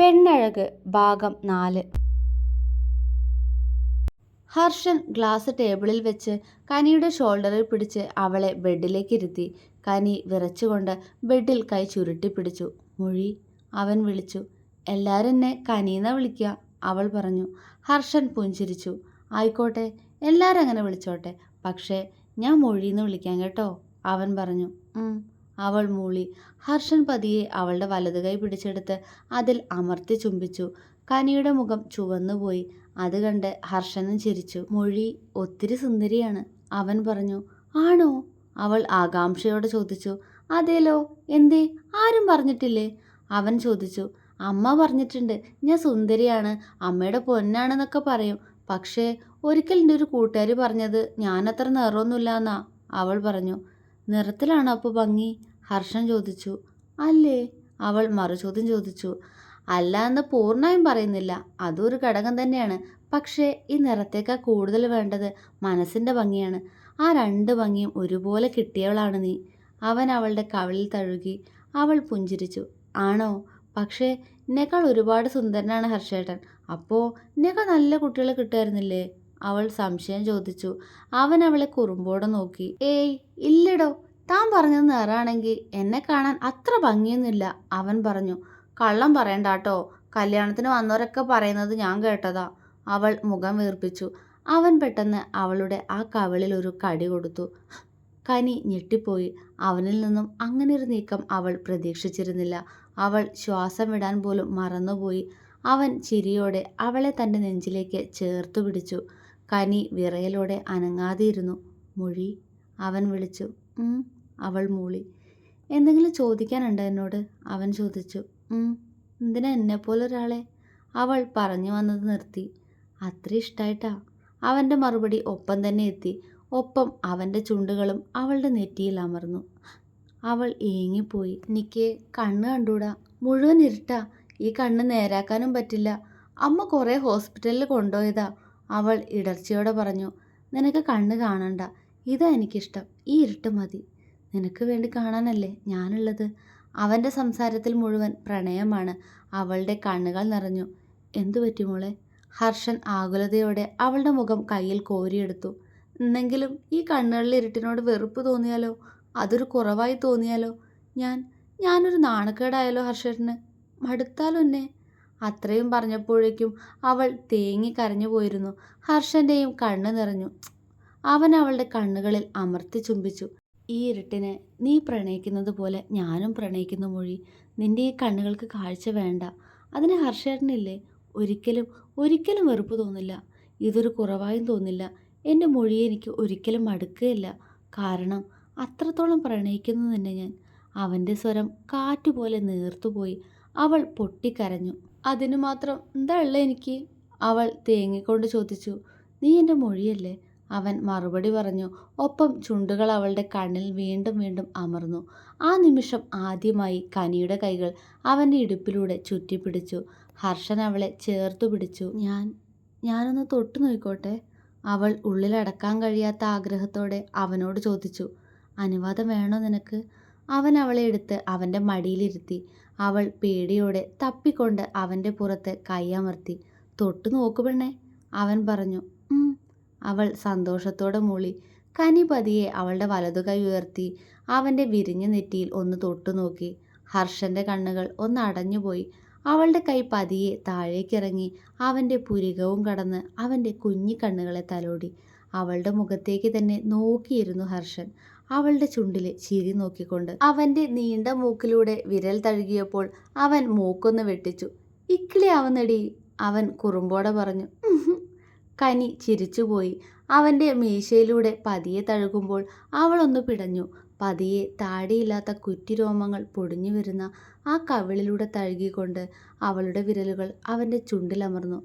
പെണ്ണഴക് ഭാഗം നാല്. ഹർഷൻ ഗ്ലാസ് ടേബിളിൽ വെച്ച് കനിയുടെ ഷോൾഡറിൽ പിടിച്ച് അവളെ ബെഡിലേക്ക് ഇരുത്തി. കനി വിറച്ചുകൊണ്ട് ബെഡിൽ കൈ ചുരുട്ടി പിടിച്ചു. മൊഴി അവൻ വിളിച്ചു. എല്ലാവരും എന്നെ കനീന്ന വിളിക്കുക അവൾ പറഞ്ഞു. ഹർഷൻ പുഞ്ചിരിച്ചു. ആയിക്കോട്ടെ എല്ലാവരും അങ്ങനെ വിളിച്ചോട്ടെ. പക്ഷേ ഞാൻ മൊഴിന്ന് വിളിക്കാൻ കേട്ടോ അവൻ പറഞ്ഞു. അവൾ മൂളി. ഹർഷൻ പതിയെ അവളുടെ വലതുകൈ പിടിച്ചെടുത്ത് അതിൽ അമർത്തി ചുംബിച്ചു. കനിയുടെ മുഖം ചുവന്നുപോയി അത് കണ്ട് ഹർഷനും ചിരിച്ചു. മൊഴി ഒത്തിരി സുന്ദരിയാണ് അവൻ പറഞ്ഞു. ആണോ? അവൾ ആകാംക്ഷയോടെ ചോദിച്ചു. അതേലോ എന്തേ? ആരും പറഞ്ഞിട്ടില്ലേ? അവൻ ചോദിച്ചു. അമ്മ പറഞ്ഞിട്ടുണ്ട് ഞാൻ സുന്ദരിയാണ് അമ്മയുടെ പൊന്നാണെന്നൊക്കെ പറയും. പക്ഷേ ഒരിക്കൽ എന്റെ ഒരു കൂട്ടുകാരി പറഞ്ഞത് ഞാനത്ര നിറമൊന്നുമില്ല എന്നാ അവൾ പറഞ്ഞു. നിറത്തിലാണോ അപ്പോൾ ഭംഗി? ഹർഷൻ ചോദിച്ചു. അല്ലേ? അവൾ മറുചോദ്യം ചോദിച്ചു. അല്ല എന്ന് പൂർണമായും പറയുന്നില്ല. അതൊരു ഘടകം തന്നെയാണ്. പക്ഷേ ഈ നിറത്തേക്കാൾ കൂടുതൽ വേണ്ടത് മനസ്സിന്റെ ഭംഗിയാണ്. ആ രണ്ട് ഭംഗിയും ഒരുപോലെ കിട്ടിയവളാണ് നീ. അവൻ അവളുടെ കവിളിൽ തഴുകി അവൾ പുഞ്ചിരിച്ചു. ആണോ? പക്ഷേ എന്നേക്കാൾ ഒരുപാട് സുന്ദരനാണ് ഹർഷേട്ടൻ. അപ്പോൾ എന്നേക്കാൾ നല്ല കുട്ടികളെ കിട്ടുമായിരുന്നില്ലേ? അവൾ സംശയം ചോദിച്ചു. അവൻ അവളെ കുറുമ്പോടെ നോക്കി. ഏയ് ഇല്ലടോ. താൻ പറഞ്ഞത് നേറാണെങ്കിൽ എന്നെ കാണാൻ അത്ര ഭംഗിയൊന്നുമില്ല അവൻ പറഞ്ഞു. കള്ളം പറയണ്ടാട്ടോ കല്യാണത്തിന് വന്നവരൊക്കെ പറയുന്നത് ഞാൻ കേട്ടതാ. അവൾ മുഖം വീർപ്പിച്ചു. അവൻ പെട്ടെന്ന് അവളുടെ ആ കവിളിൽ ഒരു കടി കൊടുത്തു. കനി ഞെട്ടിപ്പോയി. അവനിൽ നിന്നും അങ്ങനെ ഒരു നീക്കം അവൾ പ്രതീക്ഷിച്ചിരുന്നില്ല. അവൾ ശ്വാസം വിടാൻ പോലും മറന്നുപോയി. അവൻ ചിരിയോടെ അവളെ തന്റെ നെഞ്ചിലേക്ക് ചേർത്തു പിടിച്ചു. കനി വിറയലോടെ അനങ്ങാതെയിരുന്നു. മൊഴി? അവൻ വിളിച്ചു. അവൾ മൂളി. എന്തെങ്കിലും ചോദിക്കാനുണ്ടോ എന്നോട്? അവൻ ചോദിച്ചു. "ഉം. എന്തിനാ എന്നെപ്പോലെ ഒരാളെ? അവൾ പറഞ്ഞു വന്നത് നിർത്തി. അത്ര ഇഷ്ടായിട്ടാ. അവന്റെ മറുപടി ഒപ്പം തന്നെ എത്തി. ഒപ്പം അവന്റെ ചുണ്ടുകളും അവളുടെ നെറ്റിയിൽ അമർന്നു. അവൾ ഏങ്ങിപ്പോയി. എനിക്ക് കണ്ണ് കണ്ടൂടാ. മുഴുവൻ ഇരുട്ടാ. ഈ കണ്ണ് നേരാക്കാനും പറ്റില്ല. അമ്മ കുറേ ഹോസ്പിറ്റലിൽ കൊണ്ടുപോയതാ. അവൾ ഇടർച്ചയോടെ പറഞ്ഞു. നിനക്ക് കണ്ണ് കാണണ്ട. ഇതാ എനിക്കിഷ്ടം. ഈ ഇരുട്ട് മതി. നിനക്ക് വേണ്ടി കാണാനല്ലേ ഞാനുള്ളത്? അവന്റെ സംസാരത്തിൽ മുഴുവൻ പ്രണയമാണ് അവളുടെ കണ്ണുകൾ നിറഞ്ഞു. എന്തു പറ്റി മോളെ? ഹർഷൻ ആകുലതയോടെ അവളുടെ മുഖം കയ്യിൽ കോരിയെടുത്തു. എന്നെങ്കിലും ഈ കണ്ണുകളിൽ ഇരുട്ടിനോട് വെറുപ്പ് തോന്നിയാലോ? അതൊരു കുറവായി തോന്നിയാലോ? ഞാൻ ഞാനൊരു നാണക്കേടായാലോ ഹർഷന് മടുത്താലോ എന്നെ അത്രയും പറഞ്ഞപ്പോഴേക്കും അവൾ തേങ്ങി കരഞ്ഞു പോയിരുന്നു. ഹർഷന്റെയും കണ്ണ് നിറഞ്ഞു. അവൻ അവളുടെ കണ്ണുകളിൽ അമർത്തി ചുംബിച്ചു. ഈ ഇരുട്ടിനെ നീ പ്രണയിക്കുന്നത് പോലെ ഞാനും പ്രണയിക്കുന്ന മൊഴി നിന്റെ ഈ കണ്ണുകൾക്ക് കാഴ്ച വേണ്ട. അതിന് ഹർഷേട്ടനില്ലേ? ഒരിക്കലും ഒരിക്കലും വെറുപ്പ് തോന്നില്ല. ഇതൊരു കുറവായും തോന്നില്ല. എന്റെ മൊഴിയെ എനിക്ക് ഒരിക്കലും മടുക്കുകയില്ല. കാരണം അത്രത്തോളം പ്രണയിക്കുന്നു തന്നെ ഞാൻ. അവന്റെ സ്വരം കാറ്റുപോലെ നേർത്തുപോയി. അവൾ പൊട്ടിക്കരഞ്ഞു. അതിനു മാത്രം എന്താ ഉള്ള എനിക്ക്? അവൾ തേങ്ങിക്കൊണ്ട് ചോദിച്ചു. നീ എന്റെ മൊഴിയല്ലേ? അവൻ മറുപടി പറഞ്ഞു. ഒപ്പം ചുണ്ടുകൾ അവളുടെ കണ്ണിൽ വീണ്ടും വീണ്ടും അമർന്നു. ആ നിമിഷം ആദ്യമായി കനിയുടെ കൈകൾ അവന്റെ ഇടുപ്പിലൂടെ ചുറ്റിപ്പിടിച്ചു. ഹർഷൻ അവളെ ചേർത്തു പിടിച്ചു. ഞാൻ ഞാനൊന്ന് തൊട്ടു നോയിക്കോട്ടെ അവൾ ഉള്ളിലടക്കാൻ കഴിയാത്ത ആഗ്രഹത്തോടെ അവനോട് ചോദിച്ചു. അനുവാദം വേണോ നിനക്ക്? അവൻ അവളെ എടുത്ത് അവന്റെ മടിയിലിരുത്തി. അവൾ പേടിയോടെ തപ്പിക്കൊണ്ട് അവന്റെ പുറത്ത് കൈയമർത്തി തൊട്ടു നോക്കു പെണ്ണേ. അവൻ പറഞ്ഞു. അവൾ സന്തോഷത്തോടെ മൂളി. കനി പതിയെ അവളുടെ വലതുകൈ ഉയർത്തി അവന്റെ വിരിഞ്ഞ നെറ്റിയിൽ ഒന്ന് തൊട്ടുനോക്കി ഹർഷന്റെ കണ്ണുകൾ ഒന്ന് അടഞ്ഞുപോയി. അവളുടെ കൈ പതിയെ താഴേക്കിറങ്ങി അവന്റെ പുരികവും കടന്ന് അവന്റെ കുഞ്ഞി കണ്ണുകളെ തലോടി. അവളുടെ മുഖത്തേക്ക് തന്നെ നോക്കിയിരുന്നു ഹർഷൻ. അവളുടെ ചുണ്ടിലെ ചിരി നോക്കിക്കൊണ്ട്. അവന്റെ നീണ്ട മൂക്കിലൂടെ വിരൽ തഴുകിയപ്പോൾ അവൻ മൂക്കൊന്ന് വെട്ടിച്ചു. ഇക്കിളിയാവുന്നടി അവൻ കുറുമ്പോടെ പറഞ്ഞു. കനി ചിരിച്ചുപോയി. അവന്റെ മീശയിലൂടെ പതിയെ തഴുകുമ്പോൾ അവളൊന്ന് പിടഞ്ഞു. പതിയെ താടിയില്ലാത്ത കുറ്റിരോമങ്ങൾ പൊടിഞ്ഞു വരുന്ന ആ കവിളിലൂടെ തഴുകിക്കൊണ്ട് അവളുടെ വിരലുകൾ അവന്റെ ചുണ്ടിലമർന്നു.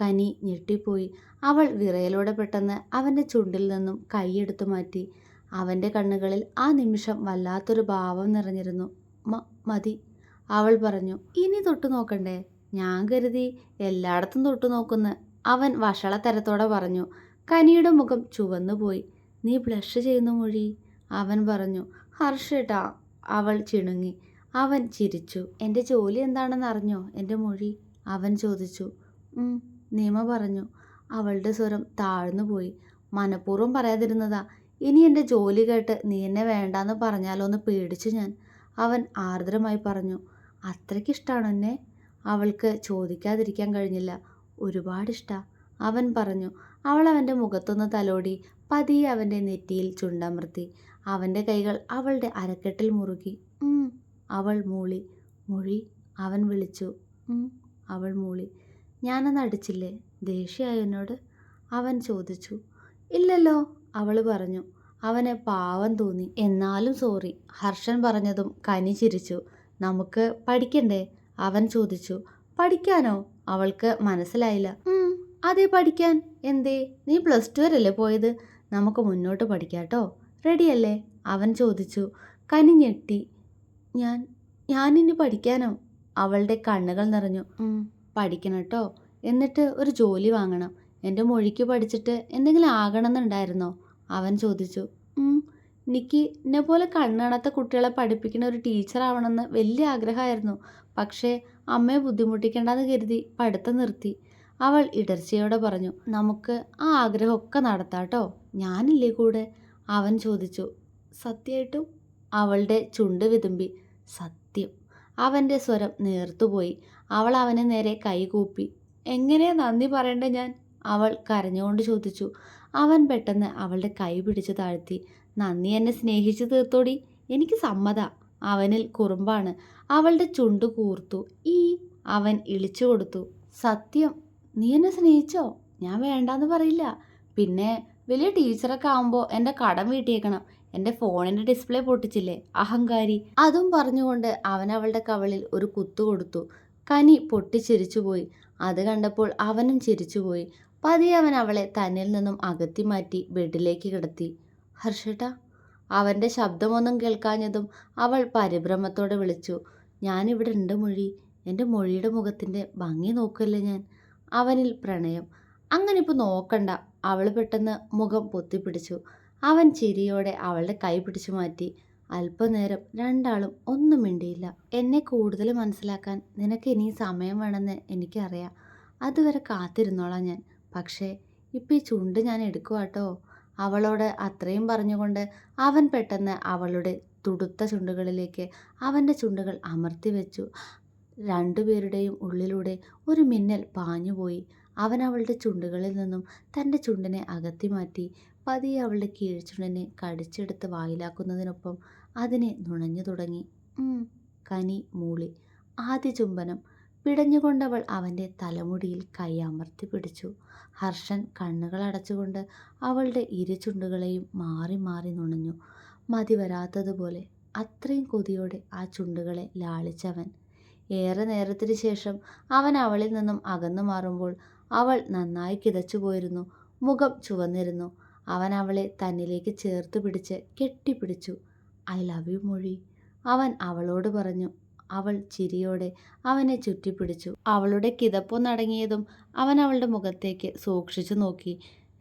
കനി ഞെട്ടിപ്പോയി. അവൾ വിറയലോടെ പെട്ടെന്ന് അവന്റെ ചുണ്ടിൽ നിന്നും കൈയെടുത്തു മാറ്റി. അവന്റെ കണ്ണുകളിൽ ആ നിമിഷം വല്ലാത്തൊരു ഭാവം നിറഞ്ഞിരുന്നു. "മ- മതി അവൾ പറഞ്ഞു. ഇനി തൊട്ടു നോക്കണ്ടേ ഞാൻ കരുതി എല്ലായിടത്തും തൊട്ടു നോക്കുന്ന് അവൻ വഷളത്തരത്തോടെ പറഞ്ഞു കനിയുടെ മുഖം ചുവന്നുപോയി നീ ബ്ലഷ് ചെയ്യുന്നു മൊഴി. അവൻ പറഞ്ഞു ഹർഷേട്ടാ അവൾ ചിണുങ്ങി. അവൻ ചിരിച്ചു എന്റെ ജോലി എന്താണെന്ന് അറിഞ്ഞോ? എന്റെ മൊഴി? അവൻ ചോദിച്ചു നിയമ പറഞ്ഞു അവളുടെ സ്വരം താഴ്ന്നു പോയി. മനഃപൂർവം പറയാതിരുന്നതാ. ഇനി എന്റെ ജോലി കേട്ട് നീ എന്നെ വേണ്ടാന്ന് പറഞ്ഞാലോ എന്ന് പേടിച്ചു ഞാൻ. അവൻ ആർദ്രമായി പറഞ്ഞു അത്രയ്ക്കിഷ്ടമാണ് എന്നെ? അവൾക്ക് ചോദിക്കാതിരിക്കാൻ കഴിഞ്ഞില്ല. ഒരുപാട് അവൻ പറഞ്ഞു അവൾ അവന്റെ മുഖത്തൊന്ന് തലോടി പതിയെ അവന്റെ നെറ്റിയിൽ ചുണ്ടമർത്തി. അവന്റെ കൈകൾ അവളുടെ അരക്കെട്ടിൽ മുറുകി. അവൾ മൂളി. മൊഴി? അവൻ വിളിച്ചു. അവൾ മൂളി. ഞാനന്ന് അടിച്ചില്ലേ? ദേഷ്യമായി എന്നോട്? അവൻ ചോദിച്ചു. ഇല്ലല്ലോ അവൾ പറഞ്ഞു. അവന് പാവം തോന്നി. എന്നാലും സോറി ഹർഷൻ പറഞ്ഞതും കനി ചിരിച്ചു. നമുക്ക് പഠിക്കണ്ടേ? അവൻ ചോദിച്ചു. പഠിക്കാനോ? അവൾക്ക് മനസ്സിലായില്ല. അതേ പഠിക്കാൻ. എന്തേ നീ പ്ലസ് ടു വരെയല്ലേ പോയത്? നമുക്ക് മുന്നോട്ട് പഠിക്കാട്ടോ റെഡിയല്ലേ? അവൻ ചോദിച്ചു. കനി ഞെട്ടി. ഞാൻ ഞാനിനി പഠിക്കാനോ? അവളുടെ കണ്ണുകൾ നിറഞ്ഞു. പഠിക്കണം കേട്ടോ എന്നിട്ട് ഒരു ജോലി വാങ്ങണം. എന്റെ മൊഴിക്ക് പഠിച്ചിട്ട് എന്തെങ്കിലും ആകണമെന്നുണ്ടായിരുന്നോ? അവൻ ചോദിച്ചു. "ഉം, എനിക്ക് എന്നെ പോലെ കണ്ണാണത്തെ കുട്ടികളെ പഠിപ്പിക്കുന്ന ഒരു ടീച്ചറാവണമെന്ന് വലിയ ആഗ്രഹമായിരുന്നു. പക്ഷേ അമ്മയെ ബുദ്ധിമുട്ടിക്കേണ്ടെന്ന് കരുതി പഠിത്തം നിർത്തി. അവൾ ഇടർച്ചയോടെ പറഞ്ഞു നമുക്ക് ആ ആഗ്രഹമൊക്കെ നടത്താട്ടോ ഞാനില്ലേ കൂടെ? അവൻ ചോദിച്ചു. സത്യമായിട്ടും അവളുടെ ചുണ്ട് വിതുമ്പി. സത്യം. അവന്റെ സ്വരം നേർത്തുപോയി. അവൾ അവനെ നേരെ കൈകൂപ്പി. എങ്ങനെയാ നന്ദി പറയണ്ടേ ഞാൻ? അവൾ കരഞ്ഞുകൊണ്ട് ചോദിച്ചു. അവൻ പെട്ടെന്ന് അവളുടെ കൈ പിടിച്ചു താഴ്ത്തി. നന്ദി എന്നെ സ്നേഹിച്ചു തീർത്തോടി. എനിക്ക് സമ്മത. അവനിൽ കുറുമ്പാണ്. അവളുടെ ചുണ്ട് കൂർത്തു. ഈ അവൻ ഇളിച്ചു കൊടുത്തു. സത്യം. നീ എന്നെ സ്നേഹിച്ചോ? ഞാൻ വേണ്ടാന്ന് പറയില്ല. പിന്നെ വലിയ ടീച്ചറൊക്കെ ആകുമ്പോൾ എന്റെ കടം വീട്ടിയേക്കണം. എന്റെ ഫോണിന്റെ ഡിസ്പ്ലേ പൊട്ടിച്ചില്ലേ? അഹങ്കാരി. അതും പറഞ്ഞുകൊണ്ട് അവൻ അവളുടെ കവളിൽ ഒരു കുത്തു കൊടുത്തു. കനി പൊട്ടിച്ചിരിച്ചുപോയി. അത് കണ്ടപ്പോൾ അവനും ചിരിച്ചുപോയി. പതിയെ അവൻ അവളെ തന്നിൽ നിന്നും അകത്തി മാറ്റി ബെഡിലേക്ക് കിടത്തി. ഹർഷട്ട അവന്റെ ശബ്ദമൊന്നും കേൾക്കാഞ്ഞതും അവൾ പരിഭ്രമത്തോടെ വിളിച്ചു. ഞാനിവിടെ ഉണ്ട് മൊഴി. എന്റെ മൊഴിയുടെ മുഖത്തിന്റെ ഭംഗി നോക്കല്ലേ ഞാൻ? അവനിൽ പ്രണയം. അങ്ങനെ ഇപ്പോൾ നോക്കണ്ട. അവൾ പെട്ടെന്ന് മുഖം പൊത്തിപ്പിടിച്ചു. അവൻ ചിരിയോടെ അവളുടെ കൈ പിടിച്ചു മാറ്റി. അല്പനേരം രണ്ടാളും ഒന്നും മിണ്ടിയില്ല. എന്നെ കൂടുതൽ മനസ്സിലാക്കാൻ നിനക്ക് ഇനിയും സമയം വേണമെന്ന് എനിക്കറിയാം. അതുവരെ കാത്തിരുന്നോളാം ഞാൻ. പക്ഷേ ഇപ്പം ഈ ചുണ്ട് ഞാൻ എടുക്കുവാട്ടോ. അവളോട് അത്രയും പറഞ്ഞുകൊണ്ട് അവൻ പെട്ടെന്ന് അവളുടെ തുടുത്ത ചുണ്ടുകളിലേക്ക് അവന്റെ ചുണ്ടുകൾ അമർത്തി വെച്ചു. രണ്ടുപേരുടെയും ഉള്ളിലൂടെ ഒരു മിന്നൽ പാഞ്ഞുപോയി അവൻ അവളുടെ ചുണ്ടുകളിൽ നിന്നും തന്റെ ചുണ്ടിനെ അകത്തി മാറ്റി പതിയെ അവളുടെ കീഴ്ചുണ്ടിനെ കടിച്ചെടുത്ത് വായിലാക്കുന്നതിനൊപ്പം അതിനെ നുണഞ്ഞു തുടങ്ങി. കനി മൂളി ആദ്യ ചുംബനം പിടഞ്ഞുകൊണ്ടവൾ അവന്റെ തലമുടിയിൽ കൈ അമർത്തി പിടിച്ചു. ഹർഷൻ കണ്ണുകൾ അടച്ചുകൊണ്ട് അവളുടെ ഇരു ചുണ്ടുകളെയും മാറി മാറി നുണഞ്ഞു. മതി വരാത്തതുപോലെ അത്രയും കൊതിയോടെ ആ ചുണ്ടുകളെ ലാളിച്ചവൻ. ഏറെ നേരത്തിന് ശേഷം അവൻ അവളിൽ നിന്നും അകന്നു മാറുമ്പോൾ അവൾ നന്നായി കിതച്ചു പോയിരുന്നു മുഖം ചുവന്നിരുന്നു. അവൻ അവളെ തന്നിലേക്ക് ചേർത്ത് പിടിച്ച് കെട്ടിപ്പിടിച്ചു. ഐ ലവ് യു മൊഴി അവൻ അവളോട് പറഞ്ഞു. അവൾ ചിരിയോടെ അവനെ ചുറ്റിപ്പിടിച്ചു. അവളുടെ കിതപ്പൊന്നടങ്ങിയതും അവൻ അവളുടെ മുഖത്തേക്ക് സൂക്ഷിച്ചു നോക്കി.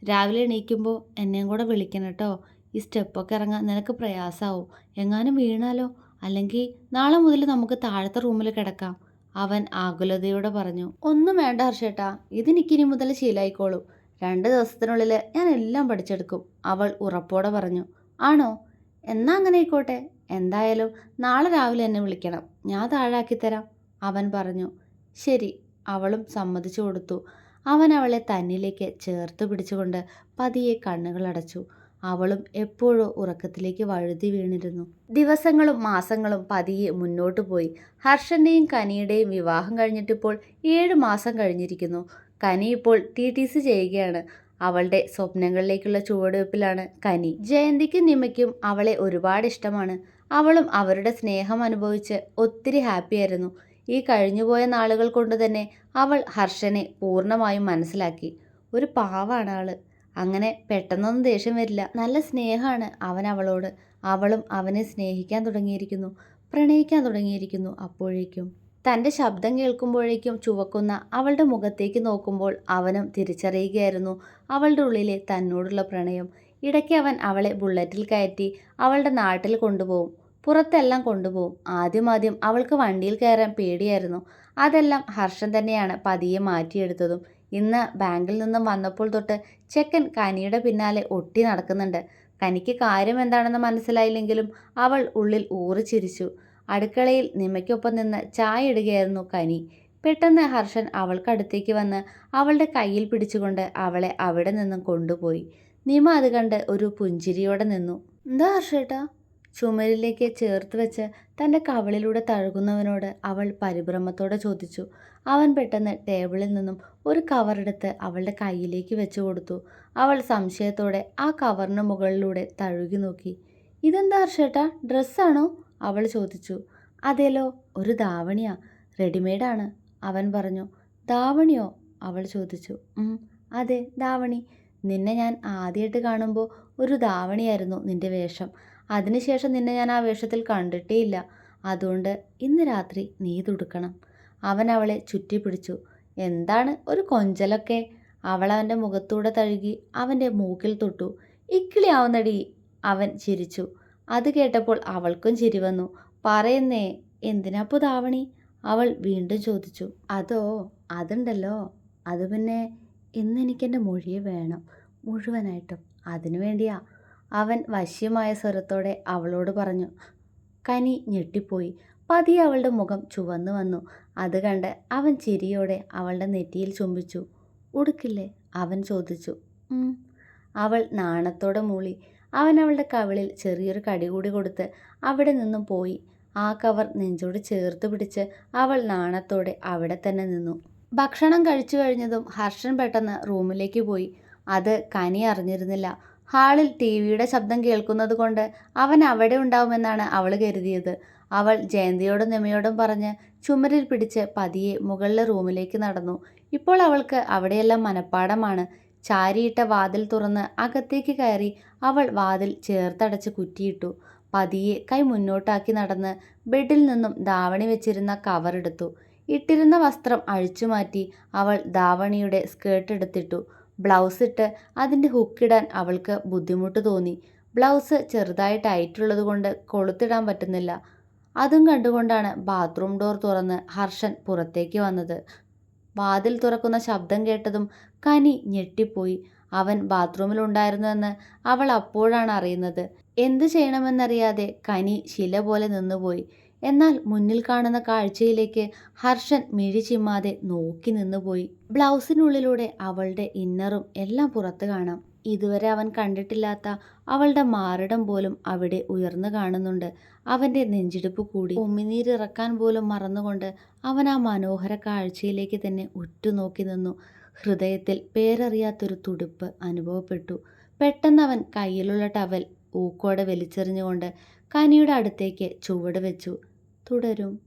രാവിലെ എണീക്കുമ്പോൾ എന്നെയും കൂടെ വിളിക്കണം കേട്ടോ ഈ സ്റ്റെപ്പൊക്കെ ഇറങ്ങാൻ നിനക്ക് പ്രയാസാവും? എങ്ങാനും വീണാലോ? അല്ലെങ്കിൽ നാളെ മുതൽ നമുക്ക് താഴത്തെ റൂമിൽ കിടക്കാം. അവൻ ആകുലതയോടെ പറഞ്ഞു. ഒന്നും വേണ്ട ഹർഷേട്ടാ. ഇതിനിക്കിനി മുതൽ ശീലായിക്കോളൂ. രണ്ട് ദിവസത്തിനുള്ളിൽ ഞാൻ എല്ലാം പഠിച്ചെടുക്കും. അവൾ ഉറപ്പോടെ പറഞ്ഞു. ആണോ? എന്നാ അങ്ങനെ ആയിക്കോട്ടെ. എന്തായാലും നാളെ രാവിലെ എന്നെ വിളിക്കണം. ഞാൻ താഴാക്കിത്തരാം അവൻ പറഞ്ഞു ശരി. അവളും സമ്മതിച്ചു കൊടുത്തു. അവൻ അവളെ തന്നിലേക്ക് ചേർത്ത് പിടിച്ചുകൊണ്ട് പതിയെ കണ്ണുകളടച്ചു അവളും എപ്പോഴോ ഉറക്കത്തിലേക്ക് വഴുതി വീണിരുന്നു. ദിവസങ്ങളും മാസങ്ങളും പതിയെ മുന്നോട്ട് പോയി. ഹർഷന്റെയും കനിയുടെയും വിവാഹം കഴിഞ്ഞിട്ടിപ്പോൾ ഏഴ് മാസം കഴിഞ്ഞിരിക്കുന്നു. കനി ഇപ്പോൾ ടി ടി സി ചെയ്യുകയാണ്. അവളുടെ സ്വപ്നങ്ങളിലേക്കുള്ള ചുവടുവെപ്പിലാണ് കനി. ജയന്തിക്കും നിമയ്ക്കും അവളെ ഒരുപാട് ഇഷ്ടമാണ്. അവളും അവരുടെ സ്നേഹം അനുഭവിച്ച് ഒത്തിരി ഹാപ്പിയായിരുന്നു ഈ കഴിഞ്ഞുപോയ നാളുകൾ കൊണ്ട് തന്നെ അവൾ ഹർഷനെ പൂർണമായും മനസ്സിലാക്കി. ഒരു പാവാണ് ആൾ. അങ്ങനെ പെട്ടെന്നൊന്നും ദേഷ്യം വരില്ല. നല്ല സ്നേഹമാണ് അവൻ അവളോട്. അവളും അവനെ സ്നേഹിക്കാൻ തുടങ്ങിയിരിക്കുന്നു. പ്രണയിക്കാൻ തുടങ്ങിയിരിക്കുന്നു അപ്പോഴേക്കും. തന്റെ ശബ്ദം കേൾക്കുമ്പോഴേക്കും ചുവക്കുന്ന അവളുടെ മുഖത്തേക്ക് നോക്കുമ്പോൾ അവനും തിരിച്ചറിയുകയായിരുന്നു അവളുടെ ഉള്ളിലെ തന്നോടുള്ള പ്രണയം. ഇടയ്ക്ക് അവൻ അവളെ ബുള്ളറ്റിൽ കയറ്റി അവളുടെ നാട്ടിൽ കൊണ്ടുപോകും. പുറത്തെല്ലാം കൊണ്ടുപോകും. ആദ്യം ആദ്യം അവൾക്ക് വണ്ടിയിൽ കയറാൻ പേടിയായിരുന്നു. അതെല്ലാം ഹർഷൻ തന്നെയാണ് പതിയെ മാറ്റിയെടുത്തതും. ഇന്ന് ബാങ്കിൽ നിന്നും വന്നപ്പോൾ തൊട്ട് ചെക്കൻ കനിയുടെ പിന്നാലെ ഒട്ടി നടക്കുന്നുണ്ട്. കനിക്ക് കാര്യം എന്താണെന്ന് മനസ്സിലായില്ലെങ്കിലും അവൾ ഉള്ളിൽ ഊറിച്ചിരിച്ചു അടുക്കളയിൽ നിമയ്ക്കൊപ്പം നിന്ന് ചായ ഇടുകയായിരുന്നു കനി. പെട്ടെന്ന് ഹർഷൻ അവൾക്കടുത്തേക്ക് വന്ന് അവളുടെ കയ്യിൽ പിടിച്ചുകൊണ്ട് അവളെ അവിടെ നിന്നും കൊണ്ടുപോയി. നിമ അത് കണ്ട് ഒരു പുഞ്ചിരിയോടെ നിന്നു. എന്താ ഹർഷേട്ടാ? ചുമരിലേക്ക് ചേർത്ത് വെച്ച് തന്റെ കവളിലൂടെ തഴുകുന്നവനോട് അവൾ പരിഭ്രമത്തോടെ ചോദിച്ചു. അവൻ പെട്ടെന്ന് ടേബിളിൽ നിന്നും ഒരു കവറെടുത്ത് അവളുടെ കയ്യിലേക്ക് വെച്ചു കൊടുത്തു. അവൾ സംശയത്തോടെ ആ കവറിന് മുകളിലൂടെ തഴുകി നോക്കി. ഇതെന്താ ഹർഷേട്ടാ? ഡ്രസ്സാണോ? അവൾ ചോദിച്ചു. അതേലോ ഒരു ധാവണിയാ. റെഡിമെയ്ഡാണ്. അവൻ പറഞ്ഞു. ധാവണിയോ? അവൾ ചോദിച്ചു. അതെ ധാവണി. നിന്നെ ഞാൻ ആദ്യമായിട്ട് കാണുമ്പോൾ ഒരു ധാവണിയായിരുന്നു നിന്റെ വേഷം. അതിനുശേഷം നിന്നെ ഞാൻ ആ വേഷത്തിൽ കണ്ടിട്ടേയില്ല. അതുകൊണ്ട് ഇന്ന് രാത്രി നീ തുടുക്കണം. അവൻ അവളെ ചുറ്റിപ്പിടിച്ചു. എന്താണ് ഒരു കൊഞ്ചലൊക്കെ? അവൾ അവന്റെ മുഖത്തൂടെ തഴുകി അവന്റെ മൂക്കിൽ തൊട്ടു. ഇക്കിളിയാവുന്നടി അവൻ ചിരിച്ചു. അത് കേട്ടപ്പോൾ അവൾക്കും ചിരി വന്നു. പറയുന്നേ എന്തിനാപ്പോ ധാവണി? അവൾ വീണ്ടും ചോദിച്ചു. അതോ അതുണ്ടല്ലോ. അത് പിന്നെ ഇന്ന് എനിക്കെന്റെ മൊഴിയെ വേണം മുഴുവനായിട്ടും. അതിനു വേണ്ടിയാ. അവൻ വശ്യമായ സ്വരത്തോടെ അവളോട് പറഞ്ഞു കനി ഞെട്ടിപ്പോയി. പതിയെ അവളുടെ മുഖം ചുവന്നു വന്നു. അത് കണ്ട് അവൻ ചിരിയോടെ അവളുടെ നെറ്റിയിൽ ചുംബിച്ചു. ഉടുക്കില്ലേ? അവൻ ചോദിച്ചു. അവൾ നാണത്തോടെ മൂളി. അവൻ അവളുടെ കവിളിൽ ചെറിയൊരു കടി കൂടി കൊടുത്ത് അവിടെ നിന്നും പോയി. ആ കവർ നെഞ്ചോട് ചേർത്ത് പിടിച്ച് അവൾ നാണത്തോടെ അവിടെ തന്നെ നിന്നു. ഭക്ഷണം കഴിച്ചു കഴിഞ്ഞതും ഹർഷൻ പെട്ടെന്ന് റൂമിലേക്ക് പോയി. അത് കനി അറിഞ്ഞിരുന്നില്ല. ഹാളിൽ ടി വിയുടെ ശബ്ദം കേൾക്കുന്നത് കൊണ്ട് അവൻ അവിടെ ഉണ്ടാവുമെന്നാണ് അവൾ കരുതിയത്. അവൾ ജയന്തിയോടും നിമയോടും പറഞ്ഞ് ചുമരിൽ പിടിച്ച് പതിയെ മുകളിലെ റൂമിലേക്ക് നടന്നു. ഇപ്പോൾ അവൾക്ക് അവിടെയെല്ലാം മനപ്പാടമാണ്. ചാരിയിട്ട വാതിൽ തുറന്ന് അകത്തേക്ക് കയറി അവൾ വാതിൽ ചേർത്തടച്ച് കുറ്റിയിട്ടു. പതിയെ കൈ മുന്നോട്ടാക്കി നടന്ന് ബെഡിൽ നിന്നും ധാവണി വെച്ചിരുന്ന കവർ എടുത്തു. ഇട്ടിരുന്ന വസ്ത്രം അഴിച്ചുമാറ്റി അവൾ ധാവണിയുടെ സ്കേർട്ട് എടുത്തിട്ടു. ബ്ലൗസ് ഇട്ട് അതിന്റെ ഹുക്കിടാൻ അവൾക്ക് ബുദ്ധിമുട്ട് തോന്നി. ബ്ലൗസ് ചെറുതായി ടൈറ്റുള്ളത് കൊണ്ട് കൊളുത്തിടാൻ പറ്റുന്നില്ല. അതും കണ്ടുകൊണ്ടാണ് ബാത്റൂം ഡോർ തുറന്ന് ഹർഷൻ പുറത്തേക്ക് വന്നത്. വാതിൽ തുറക്കുന്ന ശബ്ദം കേട്ടതും കനി ഞെട്ടിപ്പോയി. അവൻ ബാത്റൂമിലുണ്ടായിരുന്നുവെന്ന് അവൾ അപ്പോഴാണ് അറിയുന്നത്. എന്തു ചെയ്യണമെന്നറിയാതെ കനി ശില പോലെ നിന്നുപോയി. എന്നാൽ മുന്നിൽ കാണുന്ന കാഴ്ചയിലേക്ക് ഹർഷൻ മിഴി ചിമ്മാതെ നോക്കി നിന്നുപോയി ബ്ലൗസിനുള്ളിലൂടെ അവളുടെ ഇന്നറും എല്ലാം പുറത്തു കാണാം. ഇതുവരെ അവൻ കണ്ടിട്ടില്ലാത്ത അവളുടെ മാറിടം പോലും അവിടെ ഉയർന്നു കാണുന്നുണ്ട്. അവന്റെ നെഞ്ചിടിപ്പ് കൂടി. ഉമ്മിനീരിറക്കാൻ പോലും മറന്നുകൊണ്ട് അവൻ ആ മനോഹര കാഴ്ചയിലേക്ക് തന്നെ ഉറ്റുനോക്കി നിന്നു. ഹൃദയത്തിൽ പേരറിയാത്തൊരു തുടുപ്പ് അനുഭവപ്പെട്ടു. പെട്ടെന്ന് അവൻ കയ്യിലുള്ള ടവൽ ഊക്കോടെ വലിച്ചെറിഞ്ഞുകൊണ്ട് കനിയുടെ അടുത്തേക്ക് ചുവട് വെച്ചു. തുടരും.